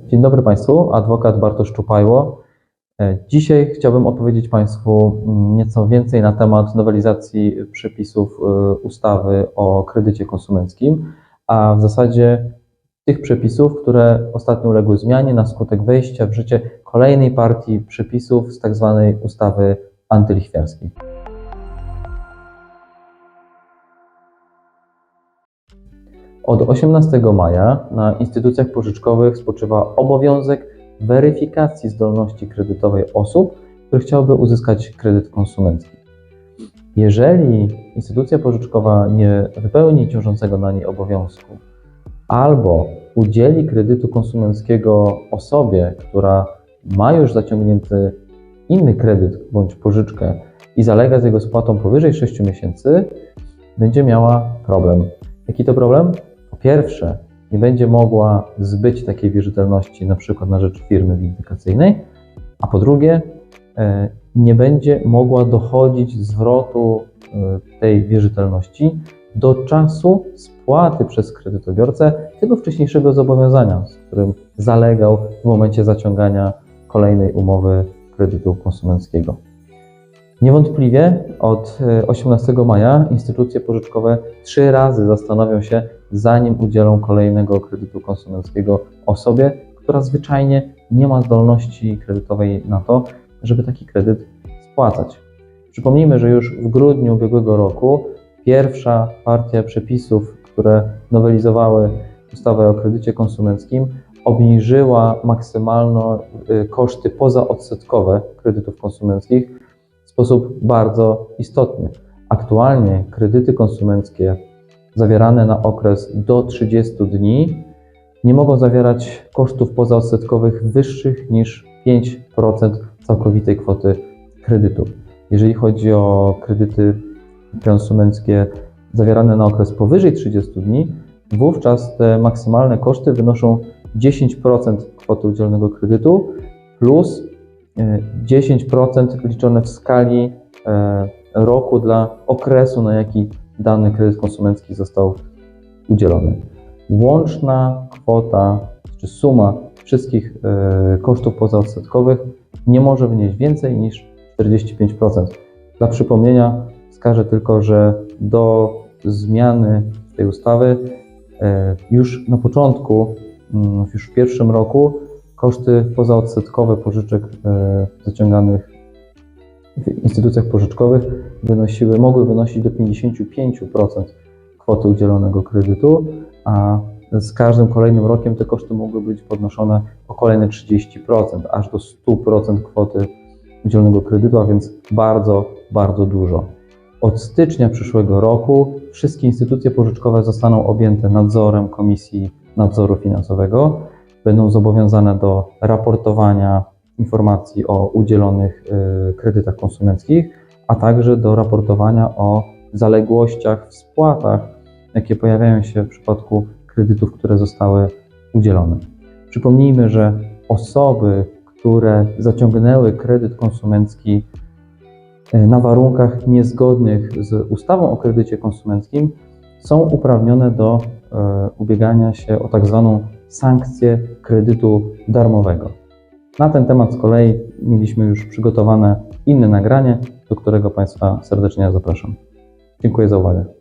Dzień dobry Państwu, adwokat Bartosz Czupajło. E, Dzisiaj chciałbym opowiedzieć Państwu mm, nieco więcej na temat nowelizacji przepisów e, ustawy o kredycie konsumenckim, a w zasadzie tych przepisów, które ostatnio uległy zmianie na skutek wejścia w życie kolejnej partii przepisów z tzw. ustawy antylichwiarskiej. Od 18 maja na instytucjach pożyczkowych spoczywa obowiązek weryfikacji zdolności kredytowej osób, które chciałyby uzyskać kredyt konsumencki. Jeżeli instytucja pożyczkowa nie wypełni ciążącego na niej obowiązku albo udzieli kredytu konsumenckiego osobie, która ma już zaciągnięty inny kredyt bądź pożyczkę i zalega z jego spłatą powyżej 6 miesięcy, będzie miała problem. Jaki to problem? Pierwsze, nie będzie mogła zbyć takiej wierzytelności na przykład na rzecz firmy windykacyjnej, a po drugie, e, nie będzie mogła dochodzić zwrotu e, tej wierzytelności do czasu spłaty przez kredytobiorcę tego wcześniejszego zobowiązania, z którym zalegał w momencie zaciągania kolejnej umowy kredytu konsumenckiego. Niewątpliwie od e, 18 maja instytucje pożyczkowe trzy razy zastanowią się, zanim udzielą kolejnego kredytu konsumenckiego osobie, która zwyczajnie nie ma zdolności kredytowej na to, żeby taki kredyt spłacać. Przypomnijmy, że już w grudniu ubiegłego roku pierwsza partia przepisów, które nowelizowały ustawę o kredycie konsumenckim, obniżyła maksymalno y, koszty pozaodsetkowe kredytów konsumenckich sposób bardzo istotny. Aktualnie kredyty konsumenckie zawierane na okres do 30 dni nie mogą zawierać kosztów pozaodsetkowych wyższych niż 5% całkowitej kwoty kredytu. Jeżeli chodzi o kredyty konsumenckie zawierane na okres powyżej 30 dni, wówczas te maksymalne koszty wynoszą 10% kwoty udzielonego kredytu plus 10% liczone w skali e, roku dla okresu, na jaki dany kredyt konsumencki został udzielony. Łączna kwota czy suma wszystkich e, kosztów pozaodsetkowych nie może wynieść więcej niż 45%. Dla przypomnienia wskażę tylko, że do zmiany tej ustawy e, już na początku, mm, już w pierwszym roku, koszty pozaodsetkowe pożyczek e, zaciąganych w instytucjach pożyczkowych wynosiły, mogły wynosić do 55% kwoty udzielonego kredytu, a z każdym kolejnym rokiem te koszty mogły być podnoszone o kolejne 30%, aż do 100% kwoty udzielonego kredytu, a więc bardzo, bardzo dużo. Od stycznia przyszłego roku wszystkie instytucje pożyczkowe zostaną objęte nadzorem Komisji Nadzoru Finansowego. Będą zobowiązane do raportowania informacji o udzielonych y, kredytach konsumenckich, a także do raportowania o zaległościach w spłatach, jakie pojawiają się w przypadku kredytów, które zostały udzielone. Przypomnijmy, że osoby, które zaciągnęły kredyt konsumencki e, na warunkach niezgodnych z ustawą o kredycie konsumenckim, są uprawnione do e, ubiegania się o tak zwaną sankcję kredytu darmowego. Na ten temat z kolei mieliśmy już przygotowane inne nagranie, do którego Państwa serdecznie zapraszam. Dziękuję za uwagę.